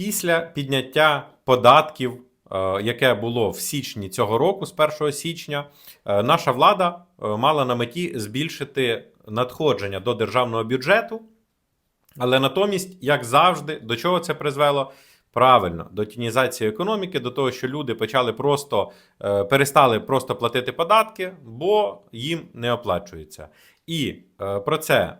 Після підняття податків, е, яке було в січні цього року, з 1 січня, е, наша влада е, мала на меті збільшити надходження до державного бюджету. Але натомість, як завжди, до чого це призвело? Правильно, до тінізації економіки, до того, що люди почали просто перестали просто платити податки, бо їм не оплачується. І про це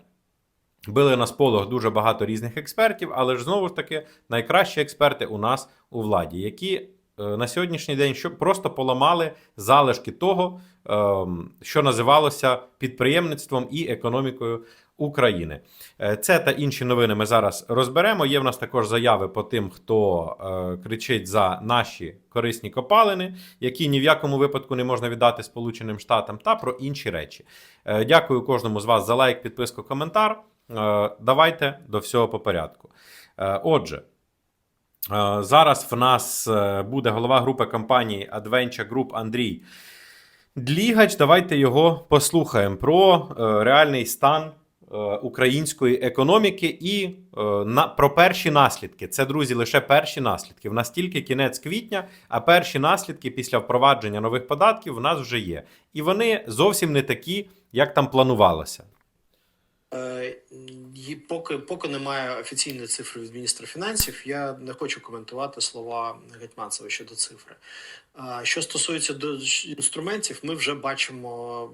били на сполох дуже багато різних експертів, але ж знову ж таки найкращі експерти у нас у владі, які е, на сьогоднішній день просто поламали залишки того, ем, що називалося підприємництвом і економікою України. Е, Це та інші новини ми зараз розберемо. Є в нас також заяви по тим, хто е, кричить за наші корисні копалини, які ні в якому випадку не можна віддати Сполученим Штатам, та про інші речі. Дякую кожному з вас за лайк, підписку, коментар. Е, Давайте до всього по порядку. Е, Отже. Е, Зараз в нас буде голова групи компанії Adventure Group Андрій Длігач. Давайте його послухаємо про реальний стан української економіки і про перші наслідки. Це, друзі, лише перші наслідки. В нас тільки кінець квітня, а перші наслідки після впровадження нових податків в нас вже є. І вони зовсім не такі, як там планувалося. Е, і Поки, поки немає офіційної цифри від міністра фінансів, я не хочу коментувати слова Гетьманцева щодо цифри. Що стосується інструментів, ми вже бачимо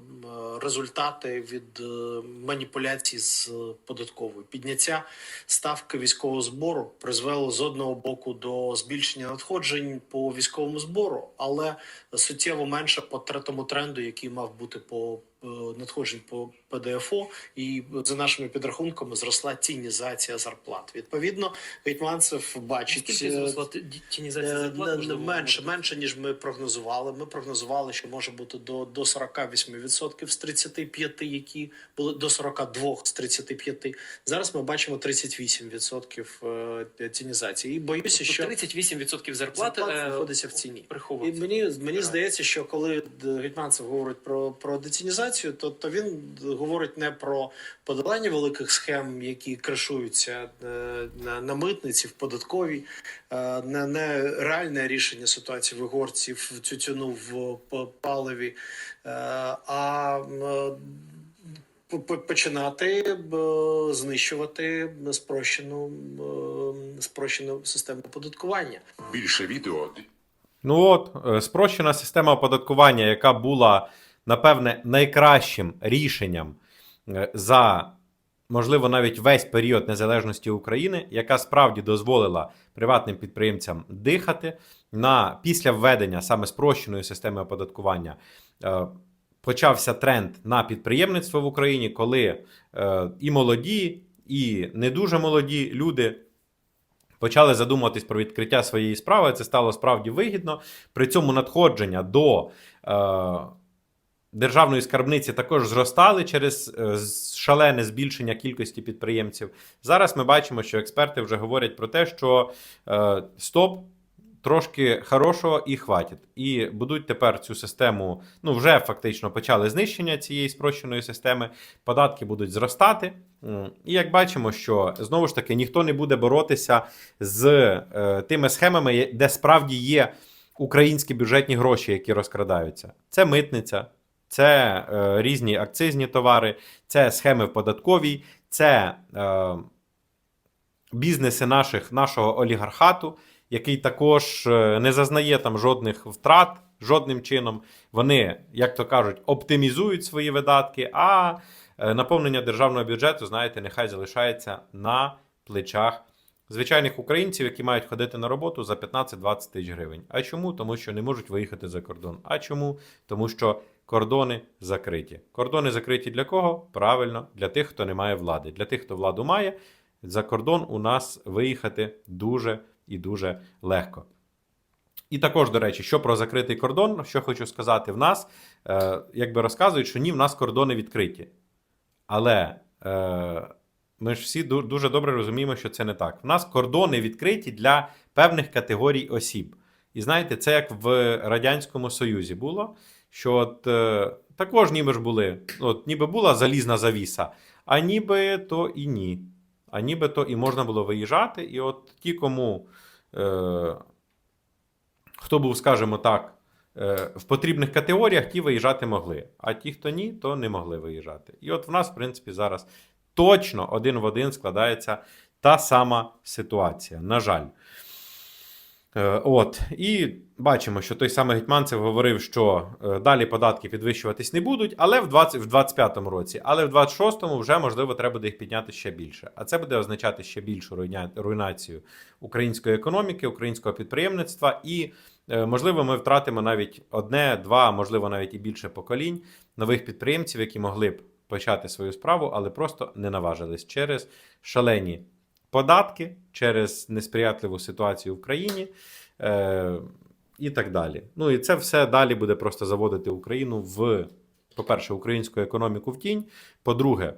результати від е, маніпуляцій з податковою. Підняття ставки військового збору призвело з одного боку до збільшення надходжень по військовому збору, але суттєво менше по третьому тренду, який мав бути по е, надходжень по ПДФО, і за нашими підрахунками зросла тінізація зарплат. Відповідно, Гетьманцев бачить Скільки е, зросла тінізація Е, зарплат? можливо, менше, менше, ніж ми прогнозували. Ми прогнозували, що може бути до, до 48% з 35, які були до 42 з 35. Зараз ми бачимо 38% е, тінізації. І боюся, Тобто що 38% зарплати зарплат знаходиться в ціні. І мені, мені здається, що коли Гетьманцев говорить про, про детінізацію, то, то він говорить не про подолання великих схем, які кришуються е, на, на митниці, в податковій, е, не, не реальне рішення ситуації в Ігорці, в тютюну, в паливі, е, а починати знищувати спрощену, спрощену систему оподаткування. Більше відео Ну от, спрощена система оподаткування, яка була, напевне, найкращим рішенням за, можливо, навіть весь період незалежності України, яка справді дозволила приватним підприємцям дихати на після введення саме спрощеної системи оподаткування. е, Почався тренд на підприємництво в Україні, коли е, і молоді, і не дуже молоді люди почали задумуватись про відкриття своєї справи. Це стало справді вигідно. При цьому надходження до е, державної скарбниці також зростали через е, шалене збільшення кількості підприємців. Зараз ми бачимо, що експерти вже говорять про те, що е, стоп. Трошки хорошого і хватить. І будуть тепер цю систему, ну вже фактично почали знищення цієї спрощеної системи. Податки будуть зростати. І як бачимо, що знову ж таки ніхто не буде боротися з е, тими схемами, де справді є українські бюджетні гроші, які розкрадаються. Це митниця, це е, різні акцизні товари, це схеми в податковій, це е, бізнеси наших, нашого олігархату, який також е, не зазнає там жодних втрат. Жодним чином вони, як то кажуть, оптимізують свої видатки, а е, наповнення державного бюджету, знаєте, нехай залишається на плечах звичайних українців, які мають ходити на роботу за 15-20 тисяч гривень. А чому? Тому що не можуть виїхати за кордон. А чому? Тому що кордони закриті. Кордони закриті для кого? Правильно, для тих, хто не має влади. Для тих, хто владу має, за кордон у нас виїхати дуже і дуже легко. І також, до речі, що про закритий кордон, що хочу сказати, в нас е, якби розказують, що ні, в нас кордони відкриті. Але е, ми ж всі дуже добре розуміємо, що це не так. В нас кордони відкриті для певних категорій осіб. І знаєте, це як в Радянському Союзі було, що от, е, також ніби ж були, от, ніби була залізна завіса, а ніби то і ні. А ніби то і можна було виїжджати. І от ті, кому е, хто був, скажімо так, е, в потрібних категоріях, ті виїжджати могли. А ті, хто ні, то не могли виїжджати. І от в нас, в принципі, зараз точно один в один складається та сама ситуація. На жаль. Е, От, і бачимо, що той самий Гетьманцев говорив, що е, далі податки підвищуватись не будуть, але в 20, в 25-му році, але в 26-му вже можливо треба буде їх підняти ще більше. А це буде означати ще більшу руйнацію української економіки, українського підприємництва, і е, можливо, ми втратимо навіть одне, два, можливо, навіть і більше поколінь нових підприємців, які могли б почати свою справу, але просто не наважились через шалені податки, через несприятливу ситуацію в країні. І так далі. Ну і це все далі буде просто заводити Україну в, по-перше, українську економіку в тінь. По-друге,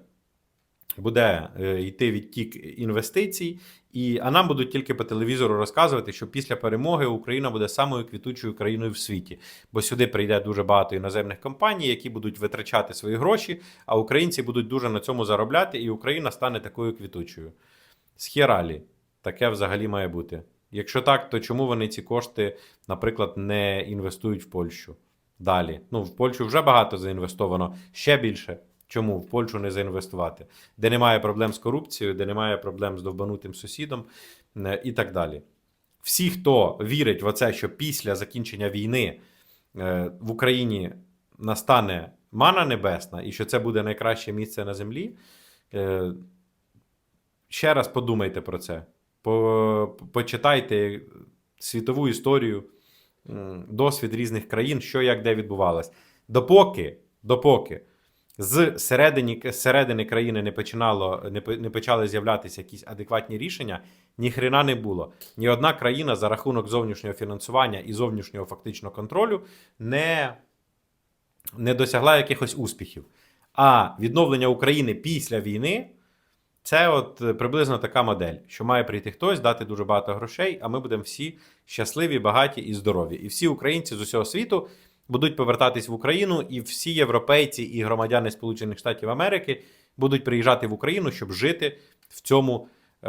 буде е, йти відтік інвестицій, і, а нам будуть тільки по телевізору розказувати, що після перемоги Україна буде самою квітучою країною в світі. Бо сюди прийде дуже багато іноземних компаній, які будуть витрачати свої гроші, а українці будуть дуже на цьому заробляти, і Україна стане такою квітучою. Схералі, таке взагалі має бути. Якщо так, то чому вони ці кошти, наприклад, не інвестують в Польщу? Далі. Ну, в Польщу вже багато заінвестовано, ще більше. Чому в Польщу не заінвестувати? Де немає проблем з корупцією, де немає проблем з довбанутим сусідом е, і так далі. Всі, хто вірить в оце, що після закінчення війни е, в Україні настане мана небесна і що це буде найкраще місце на землі, е, ще раз подумайте про це. По, почитайте світову історію, досвід різних країн, що як де відбувалось. Допоки, допоки з середини, середини країни не починало, не, не почали з'являтися якісь адекватні рішення, ні хрена не було. Ні одна країна за рахунок зовнішнього фінансування і зовнішнього фактично контролю не, не досягла якихось успіхів. А відновлення України після війни це от е, приблизно така модель, що має прийти хтось, дати дуже багато грошей, а ми будемо всі щасливі, багаті і здорові. І всі українці з усього світу будуть повертатись в Україну, і всі європейці і громадяни Сполучених Штатів Америки будуть приїжджати в Україну, щоб жити в цьому, е-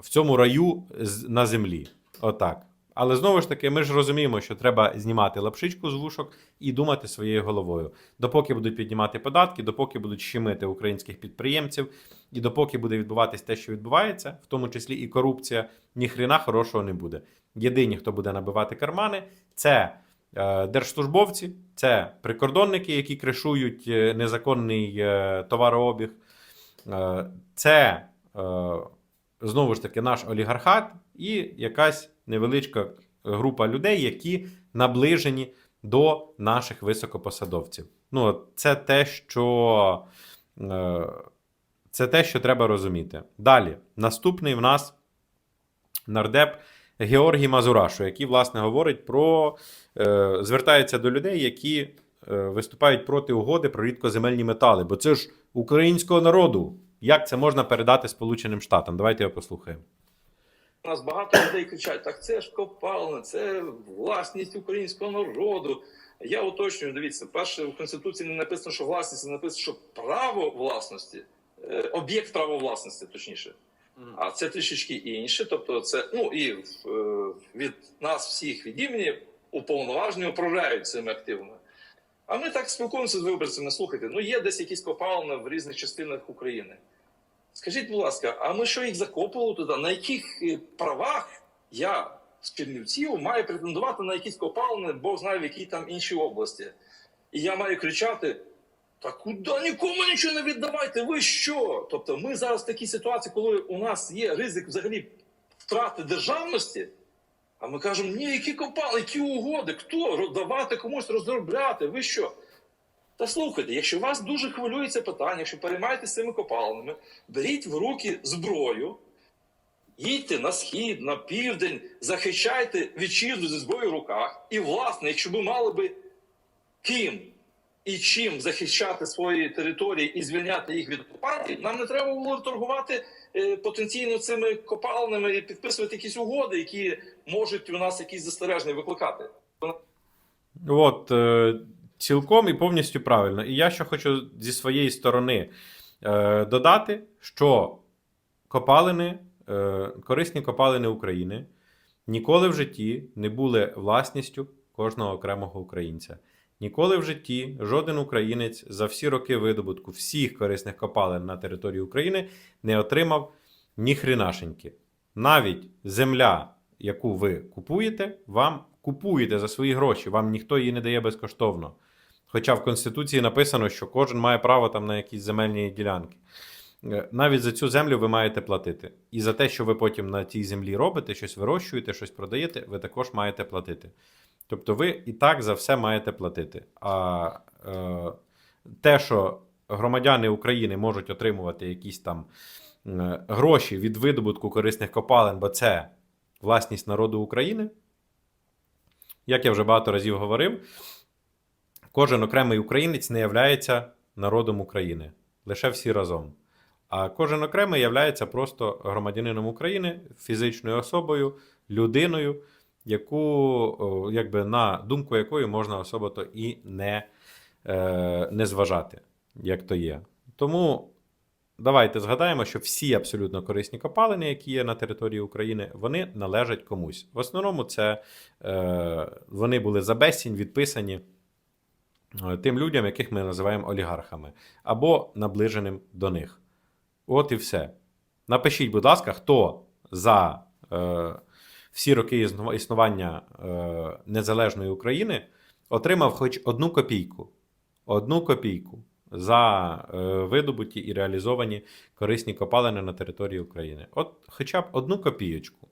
в цьому раю на землі. Отак. Але знову ж таки, ми ж розуміємо, що треба знімати лапшичку з вушок і думати своєю головою. Допоки будуть піднімати податки, допоки будуть щемити українських підприємців, і допоки буде відбуватись те, що відбувається, в тому числі і корупція, ні хрена хорошого не буде. Єдині, хто буде набивати кармани, це е, держслужбовці, це прикордонники, які кришують е, незаконний е, товарообіг. Це знову ж таки наш олігархат і якась невеличка група людей, які наближені до наших високопосадовців. Ну, це те, що. е, Це те, що треба розуміти. Далі, наступний в нас нардеп Георгій Мазурашу, який, власне, говорить про е, звертається до людей, які е, виступають проти угоди про рідкоземельні метали. Бо це ж українського народу. Як це можна передати Сполученим Штатам? Давайте його послухаємо. У нас багато людей кричать: так це ж копалне, це власність українського народу. Я уточнюю, дивіться, перше в конституції не написано, що власність, а написано, що право власності, е, об'єкт права власності, точніше. А це трішечки інше. Тобто, це ну і е, від нас всіх від імені уповноважені управляють цими активами. А ми так спілкуємося з виборцями. Слухайте, ну є десь якісь копалини в різних частинах України. Скажіть, будь ласка, а ми що їх закопували туди? На яких е, правах я з Чернівців маю претендувати на якісь копалини, Бог знає в якій там іншій області? І я маю кричати: та куди нікому нічого не віддавайте? Ви що? Тобто, ми зараз в такій ситуації, коли у нас є ризик взагалі втрати державності. А ми кажемо, ні, які копали, які угоди, хто давати комусь розробляти? Ви що? Та слухайте, якщо вас дуже хвилює це питання, якщо переймаєтеся цими копалинами, беріть в руки зброю, їдьте на схід, на південь, захищайте вітчизну зі зброєю в руках. І, власне, якщо ви мали би ким і чим захищати свої території і звільняти їх від окупації, нам не треба було торгувати е, потенційно цими копалинами і підписувати якісь угоди, які можуть у нас якісь застереження викликати. От, е, цілком і повністю правильно. І я ще хочу зі своєї сторони е, додати, що копалини е, корисні копалини України ніколи в житті не були власністю кожного окремого українця. Ніколи в житті жоден українець за всі роки видобутку всіх корисних копалин на території України не отримав ні хрінашеньки. Навіть земля, яку ви купуєте, вам купуєте за свої гроші, вам ніхто її не дає безкоштовно. Хоча в Конституції написано, що кожен має право там на якісь земельні ділянки. Е, Навіть за цю землю ви маєте платити. І за те, що ви потім на цій землі робите, щось вирощуєте, щось продаєте, ви також маєте платити. Тобто ви і так за все маєте платити. А е, те, що громадяни України можуть отримувати якісь там е, гроші від видобутку корисних копалин, бо це власність народу України, як я вже багато разів говорив, кожен окремий українець не являється народом України, лише всі разом. А кожен окремий являється просто громадянином України, фізичною особою, людиною, яку, якби, на думку якої можна особо-то і не, е, не зважати, як то є. Тому давайте згадаємо, що всі абсолютно корисні копалини, які є на території України, вони належать комусь. В основному це е, вони були за безцінь відписані тим людям, яких ми називаємо олігархами, або наближеним до них. От і все. Напишіть, будь ласка, хто за е, всі роки існування е, незалежної України отримав хоч одну копійку. Одну копійку за е, видобуті і реалізовані корисні копалини на території України. От хоча б одну копійочку.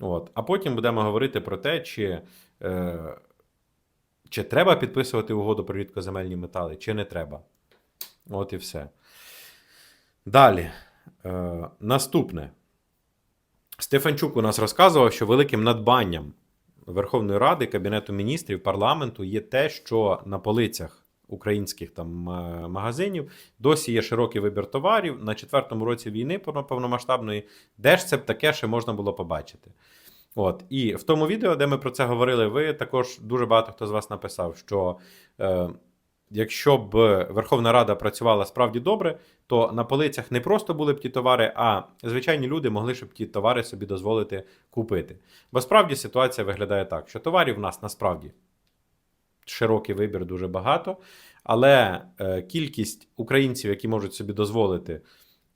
От. А потім будемо говорити про те, чи, е, чи треба підписувати угоду про рідкоземельні метали, чи не треба. От і все. Далі. Е, наступне. Стефанчук у нас розказував, що великим надбанням Верховної Ради, Кабінету міністрів, парламенту є те, що на полицях українських там е, магазинів досі є широкий вибір товарів. На четвертому році війни повномасштабної, де ж це таке ще можна було побачити. От. І в тому відео, де ми про це говорили, ви також дуже багато хто з вас написав, що е, якщо б Верховна Рада працювала справді добре, то на полицях не просто були б ті товари, а звичайні люди могли б ті товари собі дозволити купити. Бо справді ситуація виглядає так, що товарів в нас насправді широкий вибір, дуже багато, але е, кількість українців, які можуть собі дозволити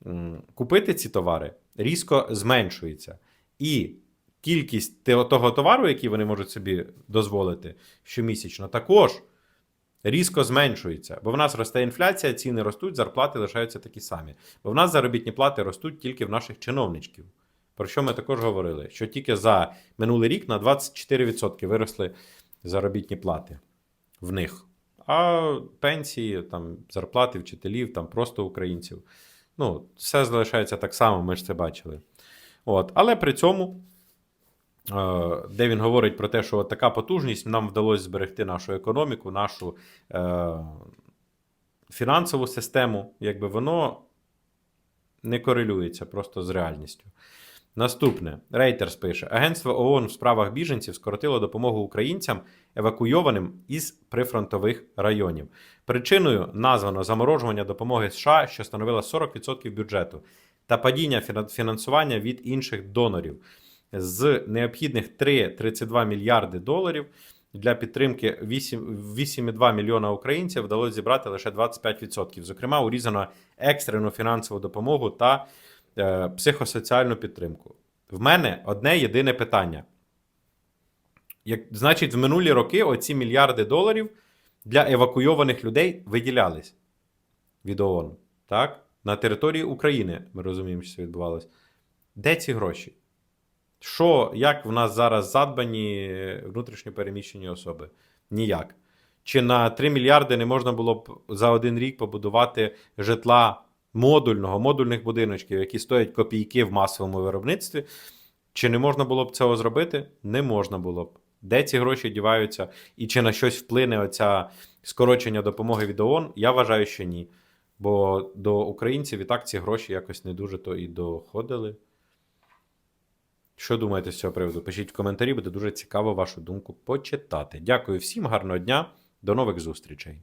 м, купити ці товари, різко зменшується. І кількість того товару, який вони можуть собі дозволити щомісячно, також різко зменшується. Бо в нас росте інфляція, ціни ростуть, зарплати лишаються такі самі. Бо в нас заробітні плати ростуть тільки в наших чиновничків. Про що ми також говорили? Що тільки за минулий рік на 24% виросли заробітні плати в них. А пенсії, там, зарплати вчителів, там просто українців. Ну, все залишається так само, ми ж це бачили. От. Але при цьому, де він говорить про те, що така потужність нам вдалося зберегти нашу економіку, нашу е, фінансову систему, якби воно не корелюється просто з реальністю. Наступне Рейтерс пише: Агентство ООН в справах біженців скоротило допомогу українцям, евакуйованим із прифронтових районів. Причиною названо заморожування допомоги США, що становило 40% бюджету, та падіння фінансування від інших донорів з необхідних 3,32 мільярди доларів. Для підтримки 8 8,2 мільйона українців вдалося зібрати лише 25%. Зокрема, урізано екстрену фінансову допомогу та е, психосоціальну підтримку. В мене одне єдине питання. Як, значить, в минулі роки оці мільярди доларів для евакуйованих людей виділялись від ООН. Так? На території України ми розуміємо, що це відбувалося. Де ці гроші? Що, як в нас зараз задбані внутрішньо переміщені особи? Ніяк. Чи на 3 мільярди не можна було б за один рік побудувати житла модульного, модульних будиночків, які стоять копійки в масовому виробництві? Чи не можна було б цього зробити? Не можна було б. Де ці гроші діваються, і чи на щось вплине оця скорочення допомоги від ООН? Я вважаю, що ні. Бо до українців і так ці гроші якось не дуже то і доходили. Що думаєте з цього приводу? Пишіть в коментарі, буде дуже цікаво вашу думку почитати. Дякую всім, гарного дня, до нових зустрічей.